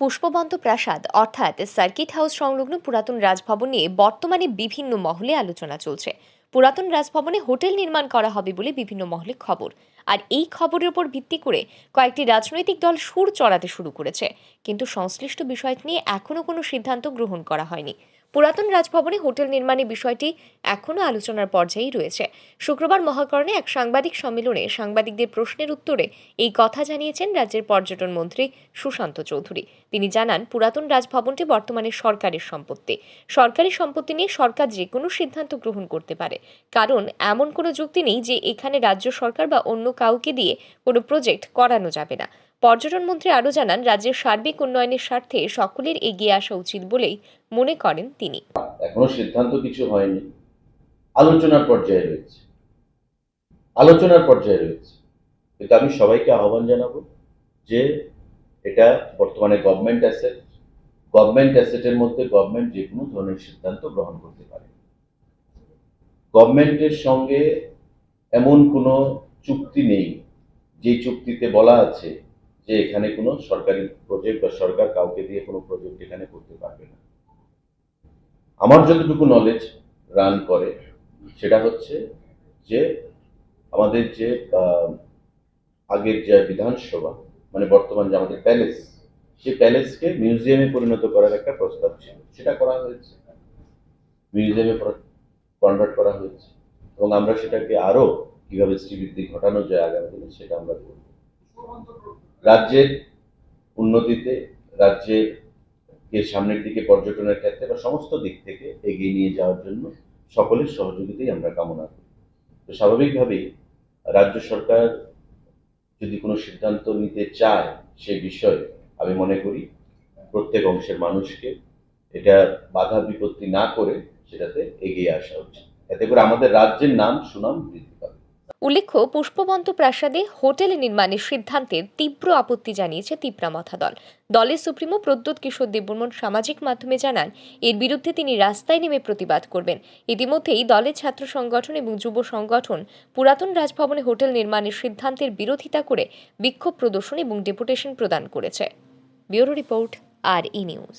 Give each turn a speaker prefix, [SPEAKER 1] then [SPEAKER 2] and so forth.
[SPEAKER 1] পুষ্পবন্ত প্রাসাদ অর্থাৎ circuit house সংলগ্ন পুরাতন রাজভবন নিয়ে বর্তমানে বিভিন্ন মহলে আলোচনা চলছে। পুরাতন রাজভবনে হোটেল নির্মাণ করা হবে বলে বিভিন্ন মহলে খবর। আর এই খবরের উপর ভিত্তি করে কয়েকটি রাজনৈতিক দল সুর চড়াতে শুরু করেছে। কিন্তু সংশ্লিষ্ট বিষয়টি নিয়ে এখনও কোনো সিদ্ধান্ত গ্রহণ করা হয়নি। পুরাতন রাজভবনে হোটেল নির্মাণের বিষয়টি এখনও আলোচনার পর্যায়েই রয়েছে। শুক্রবার মহাকরণে এক সাংবাদিক সম্মেলনে সাংবাদিকদের প্রশ্নের উত্তরে এই কথা জানিয়েছেন রাজ্যের পর্যটন মন্ত্রী সুশান্ত চৌধুরী। তিনি জানান, পুরাতন রাজভবনটি বর্তমানে সরকারের সম্পত্তি। সরকারি সম্পত্তি নিয়ে সরকার যে কোনো সিদ্ধান্ত গ্রহণ করতে পারে। কারণ এমন কোনো যুক্তি নেই যে এখানে রাজ্য সরকার বা অন্য কাউকে দিয়ে কোনো প্রজেক্ট করানো যাবে না। পর্যটন মন্ত্রী আরও জানান, রাজ্যের সার্বিক উন্নয়নের স্বার্থে সকলের এগিয়ে আসা উচিত বলেই মনে করেন তিনি।
[SPEAKER 2] এখনও সিদ্ধান্ত কিছু হয়নি। আলোচনার পর্যায়ে রয়েছে। আলোচনার পর্যায়ে রয়েছে। কিন্তু আমি সবাইকে আহ্বান জানাব যে এটা বর্তমানে গভর্নমেন্ট অ্যাসেট গভর্নমেন্ট অ্যাসেটের মধ্যে গভর্নমেন্ট যে কোনো ধরনের সিদ্ধান্ত গ্রহণ করতে পারে। গভর্নমেন্টের সঙ্গে এমন কোনো চুক্তি নেই, যে চুক্তিতে বলা আছে যে এখানে কোনো সরকারি প্রজেক্ট বা সরকার কাউকে দিয়ে কোনো প্রজেক্ট এখানে করতে পারবে না। আমার যতটুকু নলেজ রান করে, সেটা হচ্ছে যে আমাদের যে আগের যে বিধানসভা মানে বর্তমান যে আমাদের প্যালেস সেই প্যালেসকে মিউজিয়ামে পরিণত করার একটা প্রস্তাব ছিল। সেটা করা হয়েছে। মিউজিয়ামে কনভার্ট করা হয়েছে। এবং আমরা সেটাকে আরও কীভাবে শ্রীবৃদ্ধি ঘটানো যায় আগামী দিনে সেটা আমরা করব রাজ্যের উন্নতিতে, রাজ্যের কে সামনের দিকে পর্যটনের ক্ষেত্রে বা সমস্ত দিক থেকে এগিয়ে নিয়ে যাওয়ার জন্য সকলের সহযোগিতাই আমরা কামনা করি। তো স্বাভাবিকভাবেই রাজ্য সরকার যদি কোনো সিদ্ধান্ত নিতে চায় সে বিষয়ে আমি মনে করি প্রত্যেক অংশের মানুষকে এটা বাধা বিপত্তি না করে সেটাতে এগিয়ে আসা উচিত। এতে করে আমাদের রাজ্যের নাম, সুনাম বৃদ্ধি পাবে।
[SPEAKER 1] উল্লেখ্য, পুষ্পবন্ত প্রাসাদে হোটেল নির্মাণের সিদ্ধান্তের তীব্র আপত্তি জানিয়েছে তিপ্রা মথা দল দলের সুপ্রিমো প্রদ্যুৎ কিশোর দেববর্মন সামাজিক মাধ্যমে জানান, এর বিরুদ্ধে তিনি রাস্তায় নেমে প্রতিবাদ করবেন। ইতিমধ্যেই দলের ছাত্র সংগঠন এবং যুব সংগঠন পুরাতন রাজভবনে হোটেল নির্মাণের সিদ্ধান্তের বিরোধিতা করে বিক্ষোভ প্রদর্শন এবং ডেপুটেশন প্রদান করেছে। ব্যুরো রিপোর্ট, আর ই নিউজ।